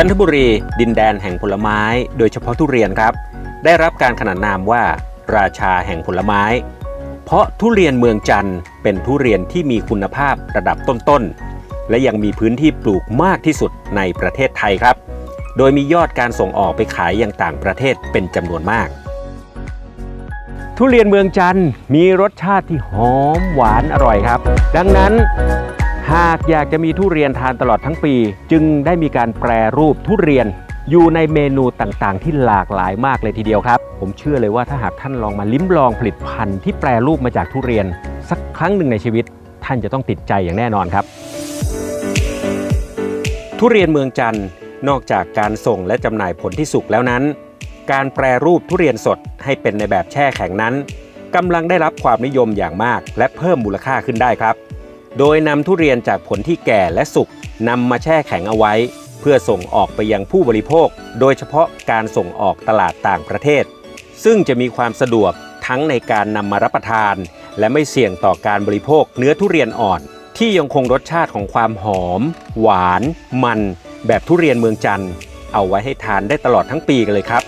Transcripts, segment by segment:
จันทบุรีดินแดนแห่งผลไม้ โดยเฉพาะทุเรียนครับ ได้รับการขนานนามว่า ราชาแห่งผลไม้ เพราะทุเรียนเมืองจันทร์เป็นทุเรียนที่มีคุณภาพระดับต้นๆ และยังมีพื้นที่ปลูกมากที่สุดในประเทศไทยครับ โดยมียอดการส่งออกไปขายยังต่างประเทศเป็นจำนวนมาก ทุเรียนเมืองจันทร์มีรสชาติที่หอมหวานอร่อยครับ ดังนั้น หากอยากจะมีทุเรียนทานตลอดทั้งปี จึงได้มีการแปรรูปทุเรียนอยู่ในเมนูต่างๆ ที่หลากหลายมากเลยทีเดียวครับ ผมเชื่อเลยว่าถ้าหากท่านลองมาลิ้มลองผลิตภัณฑ์ที่แปรรูปมาจากทุเรียน สักครั้งหนึ่งในชีวิต ท่านจะต้องติดใจอย่างแน่นอนครับ ทุเรียนเมืองจันทร์นอกจากการส่งและจำหน่ายผลที่สุกแล้วนั้น การแปรรูปทุเรียนสดให้เป็นในแบบแช่แข็งนั้นกำลังได้รับความนิยมอย่างมาก และเพิ่มมูลค่าขึ้นได้ครับ โดยนำทุเรียนจากผลที่แก่และสุกนำมาแช่แข็งเอาไว้ เพื่อส่งออกไปยังผู้บริโภค โดยเฉพาะการส่งออกตลาดต่างประเทศ ซึ่งจะมีความสะดวกทั้งในการนำมารับประทาน และไม่เสี่ยงต่อการบริโภคเนื้อทุเรียนอ่อน ที่ยังคงรสชาติของความหอม หวาน มัน แบบทุเรียนเมืองจันทร์เอาไว้ให้ทานได้ตลอดทั้งปีกันเลยครับ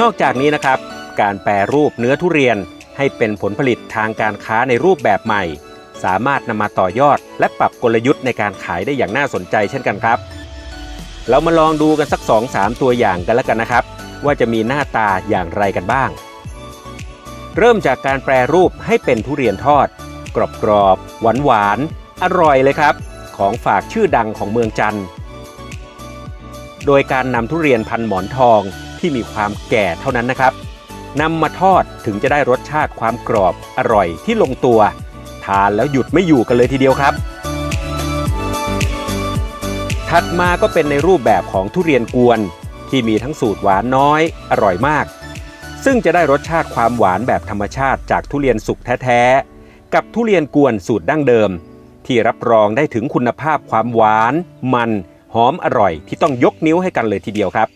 นอกจากนี้นะครับ การแปรรูปเนื้อทุเรียน ให้เป็นผลผลิตทางการค้าในรูปแบบใหม่ สามารถนำมาต่อยอด และปรับกลยุทธ์ในการขายได้อย่างน่าสนใจเช่นกันครับ เรามาลองดูกันสัก 2-3 ตัวอย่างกันแล้วกันนะครับ ว่าจะมีหน้าตาอย่างไรกันบ้าง เริ่มจากการแปรรูปให้เป็นทุเรียนทอด กรอบๆหวานหวานๆอร่อยเลยครับ ของฝากชื่อดังของเมืองจันทร์โดยการนำทุเรียนพันหมอนทองที่มีความแก่เท่านั้นนะครับ นำมาทอดถึงจะได้รสชาติความกรอบอร่อยที่ลงตัว ทานแล้วหยุดไม่อยู่กันเลยทีเดียวครับ ถัดมาก็เป็นในรูปแบบของทุเรียนกวน ที่มีทั้งสูตรหวานน้อย อร่อยมาก ซึ่งจะได้รสชาติความหวานแบบธรรมชาติจากทุเรียนสุกแท้ๆ กับทุเรียนกวนสูตรดั้งเดิม ที่รับรองได้ถึงคุณภาพความหวาน มัน หอมอร่อยที่ต้องยกนิ้วให้กันเลยทีเดียวครับ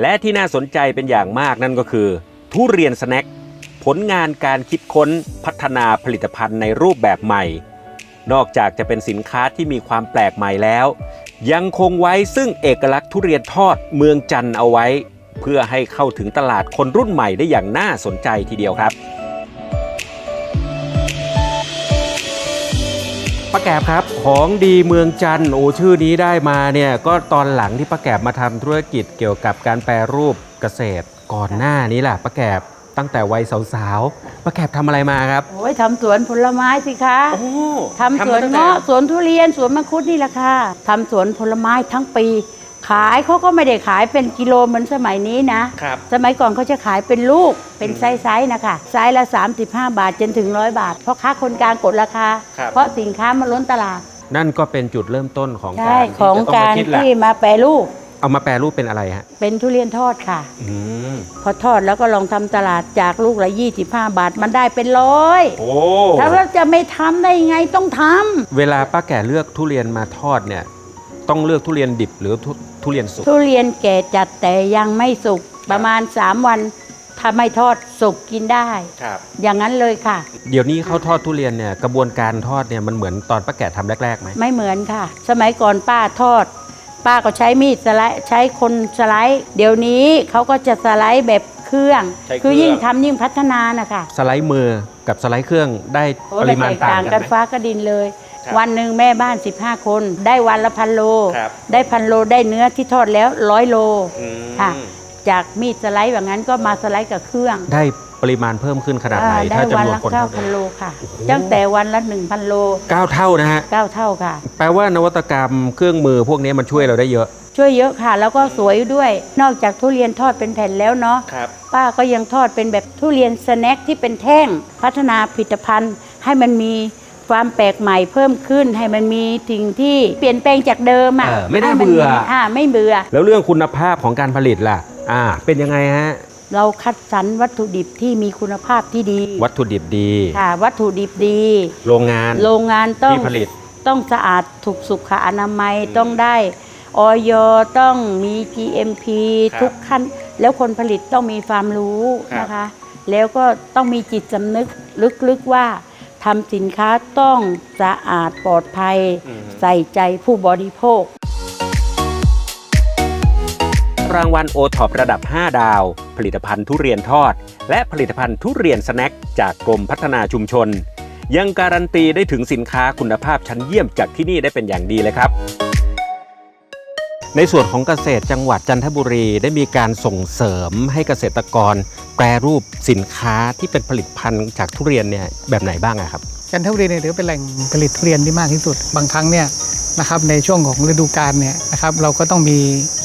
และที่น่าสนใจเป็นอย่างมากนั่นก็คือ ทุเรียนสแน็คผลงานการคิดค้นพัฒนาผลิตภัณฑ์ในรูปแบบใหม่ นอกจากจะเป็นสินค้าที่มีความแปลกใหม่แล้ว ยังคงไว้ซึ่งเอกลักษณ์ทุเรียนทอดเมืองจันทร์เอาไว้ เพื่อให้เข้าถึงตลาดคนรุ่นใหม่ได้อย่างน่าสนใจทีเดียวครับ ป้าแกบครับ ของดีเมืองจันทร์โอ้ชื่อนี้ได้มาเนี่ยก็ตอนหลังที่ป้าแกบมาทำธุรกิจเกี่ยวกับการแปรรูปเกษตร ก่อนหน้านี้ล่ะป้าแกบตั้งแต่วัยสาวๆป้าแกบทำอะไรมาครับโอ้ยทำสวนผลไม้สิคะโอ้ทำสวนมาตั้งแต่เงาะสวนทุเรียนสวนมังคุดนี่แหละค่ะทำสวนผลไม้ทั้งปี ขายเขาก็ไม่ได้ขายเป็นกิโลเหมือนสมัยนี้นะ ครับ สมัยก่อนเขาจะขายเป็นลูกเป็นไซส์ๆนะคะไซส์ละ 35 บาทจนถึง 100 บาท เพราะค้าคนกลางกดราคา ครับ เพราะสินค้ามันล้นตลาดนั่นก็เป็นจุดเริ่มต้นของใช่การของที่จะต้องการมาคิดแหละที่มาแปรรูปเอามาแปรรูปเป็นอะไรฮะเป็นทุเรียนทอดค่ะ อืมพอทอดแล้วก็ลองทำตลาดจากลูกละ 25 บาทมันได้เป็นร้อยโอ้แล้วเราจะไม่ทำได้ยังไงต้องทำ เวลาป้าแก่เลือกทุเรียนมาทอดเนี่ย ต้องเลือกทุเรียนดิบหรือทุ ทุเรียนสุก ทุเรียนแก่จัดแต่ยังไม่สุกประมาณ 3 วันถ้าไม่ทอดสุกกินได้ ครับ อย่างนั้นเลยค่ะ เดี๋ยวนี้เขาทอดทุเรียนเนี่ยกระบวนการทอดเนี่ยมันเหมือนตอนป้าแก่ทำแรกๆไหมไม่เหมือนค่ะ สมัยก่อนป้าทอด ป้าก็ใช้มีดสไลด์ใช้คนสไลด์ เดี๋ยวนี้เขาก็จะสไลด์แบบเครื่องคือยิ่งทำยิ่งพัฒนานะคะสไลด์มือกับสไลด์เครื่องได้โอ้ปแต่ริมาณแตกต่าต่างงกักันนไหมฟ้าก็ดินเลย ครับวันหนึ่งแม่บ้าน 15 คน ได้วันละพันโล ครับ ได้พันโลได้เนื้อที่ทอดแล้วร้อยโล อืม ค่ะ จากมีดสไลด์แบบนั้นก็มาสไลด์กับเครื่องได้ปริมาณเพิ่มขึ้นขนาดไหน อ่าได้ถ้าวันจำนวนละคนเก้าเท่าพันกันโลค่ะตั้งแต่วันละหนึ่งพันโลเก้าเท่านะฮะ เก้าเท่าค่ะ แปลว่านวัตกรรมเครื่องมือพวกนี้มันช่วยเราได้เยอะ ช่วยเยอะค่ะ แล้วก็สวยด้วย นอกจากทุเรียนทอดเป็นแผ่นแล้วเนาะครับ ป้าก็ยังทอดเป็นแบบทุเรียนสแน็คที่เป็นแท่งพัฒนาผลิตภัณฑ์ ให้มันมี ความแปลกใหม่เพิ่มขึ้นให้มันมีสิ่งที่เปลี่ยนแปลงจากเดิมอะเออไม่น่าให้นเบื่อ อ่าไม่เบื่อ แล้วเรื่องคุณภาพของการผลิตล่ะ อ่า เป็นยังไงฮะ เราคัดสรรวัตถุดิบที่มีคุณภาพที่ดีวัตถุดิบดี ค่ะ วัตถุดิบดี โรงงาน โรงงานต้องที่ผลิต ต้องสะอาดถูกสุขอนามัยอืมต้องได้ออยต้องมี GMP ครับทุกขั้น แล้วคนผลิตต้องมีความรู้ครับ นะคะ แล้วก็ต้องมีจิตสำนึกลึกๆว่า ททำสินค้าต้องสะอาดปลอดภัยใส่ใจผู้บริโภค รางวัลโอท็อประดับ 5 ดาว ผลิตภัณฑ์ทุเรียนทอด และผลิตภัณฑ์ทุเรียนสแน็คจากกรมพัฒนาชุมชน ยังการันตีได้ถึงสินค้าคุณภาพชั้นเยี่ยมจากที่นี่ได้เป็นอย่างดีเลยครับ ในส่วนของเกษตรจังหวัดจันทบุรีได้มีการส่งเสริมให้เกษตรกร แปรรูปสินค้าที่เป็นผลิตภัณฑ์จากทุเรียนเนี่ยแบบไหนบ้างอะครับ จันทบุรีเนี่ยถือเป็นแหล่งผลิตทุเรียนที่มากที่สุด บางครั้งเนี่ย นะครับในช่วงของฤดูกาลเนี่ยนะครับเราก็ต้องมี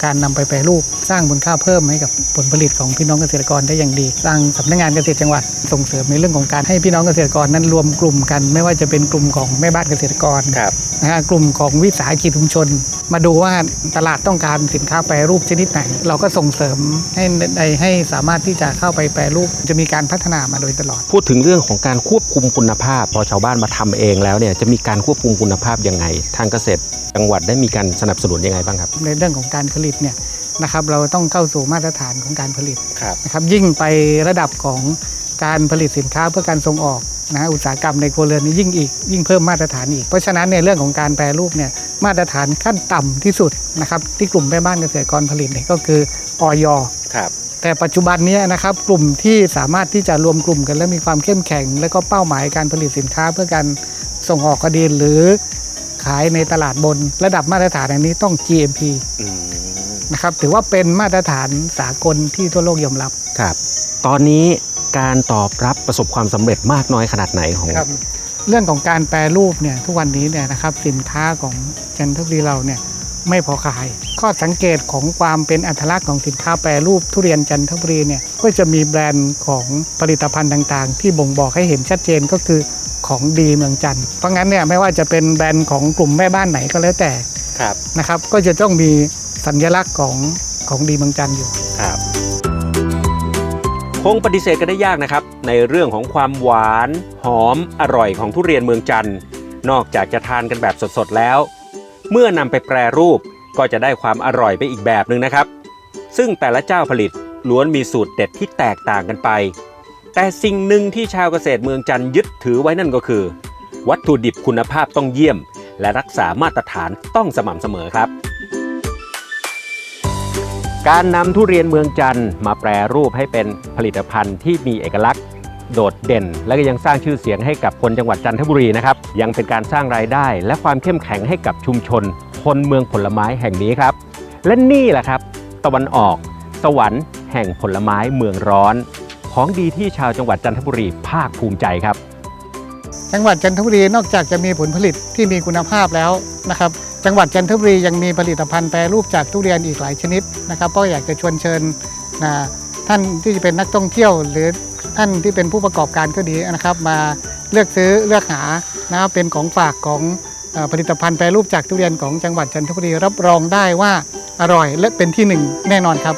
การนำไปแปรรูปสร้างมูลค่าเพิ่มให้กับผลผลิตของพี่น้องเกษตรกรได้อย่างดีทางสำนักงานเกษตรจังหวัดส่งเสริมในเรื่องของการให้พี่น้องเกษตรกรนั้นรวมกลุ่มกัน ไม่ว่าจะเป็นกลุ่มของแม่บ้านเกษตรกรครับนะฮะกลุ่มของวิสาหกิจชุมชน มาดูว่าตลาดต้องการสินค้าแปรรูปชนิดไหน เราก็ส่งเสริมให้ให้ให้สามารถที่จะเข้าไปแปรรูปจะมีการพัฒนามาโดยตลอด พูดถึงเรื่องของการควบคุมคุณภาพ พอชาวบ้านมาทำเองแล้วเนี่ยจะมีการควบคุมคุณภาพยังไง ทางเกษตรจังหวัดได้มีการสนับสนุนยังไงบ้างครับ ในเรื่องของการผลิตเนี่ยนะครับเราต้องเข้าสู่มาตรฐานของการผลิตครับนะครับยิ่งไประดับของการผลิตสินค้าเพื่อการส่งออกนะอุตสาหกรรมในครัวเรือนนี่ยิ่งอีกยิ่งเพิ่มมาตรฐานอีก เพราะฉะนั้นในเรื่องของการแปรรูปเนี่ยมาตรฐานขั้นต่ำที่สุดนะครับที่กลุ่มแม่บ้านเกษตรกรผลิตเนี่ยก็คือออยครับแต่ปัจจุบันเนี้นะครับกลุ่มที่สามารถที่จะรวมกลุ่มกัน และมีความเข้มแข็ง และก็เป้าหมายการผลิตสินค้าเพื่อการส่งออกก็ดีหรือ ขายในตลาดบน ระดับมาตรฐานอันนี้ต้อง GMP อืมนะครับถือว่าเป็นมาตรฐานสากลที่ทั่วโลกยอมรับ ครับ ตอนนี้การตอบรับประสบความสำเร็จมากน้อยขนาดไหนของ ครับเรื่องของการแปรรูปเนี่ยทุกวันนี้เนี่ยนะครับสินค้าของจันทบุรีเราเนี่ยไม่พอขาย ข้อสังเกตของความเป็นอัตลักษณ์ของสินค้าแปรรูปทุเรียนจันทบุรีเนี่ยก็จะมีแบรนด์ของผลิตภัณฑ์ต่างๆ ที่บ่งบอกให้เห็นชัดเจนก็คือ ของดีเมืองจันทร์เพราะงั้นเนี่ยไม่ว่าจะเป็นแบรนด์ของกลุ่มแม่บ้านไหนก็แล้วแต่ครับนะครับ ก็จะต้องมีสัญลักษณ์ของของดีเมืองจันทร์อยู่ครับคงปฏิเสธกันได้ยากนะครับ ในเรื่องของความหวานหอมอร่อยของทุเรียนเมืองจันทร์นอกจากจะทานกันแบบสดๆแล้ว เมื่อนำไปแปรรูปก็จะได้ความอร่อยไปอีกแบบหนึ่งนะครับ ซึ่งแต่ละเจ้าผลิตล้วนมีสูตรเด็ดที่แตกต่างกันไป แต่สิ่งหนึ่งที่ชาวเกษตรเมืองจันยึดถือไว้นั่นก็คือ วัตถุดิบคุณภาพต้องเยี่ยม และรักษามาตรฐานต้องสม่ำเสมอครับ การนำทุเรียนเมืองจันมาแปรรูปให้เป็นผลิตภัณฑ์ที่มีเอกลักษณ์โดดเด่น และก็ยังสร้างชื่อเสียงให้กับคนจังหวัดจันทบุรีนะครับยังเป็นการสร้างรายได้ และความเข้มแข็งให้กับชุมชน คนเมืองผลไม้แห่งนี้ครับ และนี่แหละครับ ตะวันออก สวรรค์แห่งผลไม้เมืองร้อน ของดีที่ชาวจังหวัดจันทบุรีภาคภูมิใจครับ จังหวัดจันทบุรีนอกจากจะมีผลผลิตที่มีคุณภาพแล้วนะครับ จังหวัดจันทบุรียังมีผลิตภัณฑ์แปรรูปจากทุเรียนอีกหลายชนิดนะครับก็อยากจะชวนเชิญนะท่านที่จะเป็นนักท่องเที่ยว หรือท่านที่เป็นผู้ประกอบการก็ดีนะครับ มาเลือกซื้อเลือกหานะครับเป็นของฝากของผลิตภัณฑ์แปรรูปจากทุเรียนของจังหวัดจันทบุรีรับรองได้ว่าอร่อยและเป็นที่หนึ่งแน่นอนครับ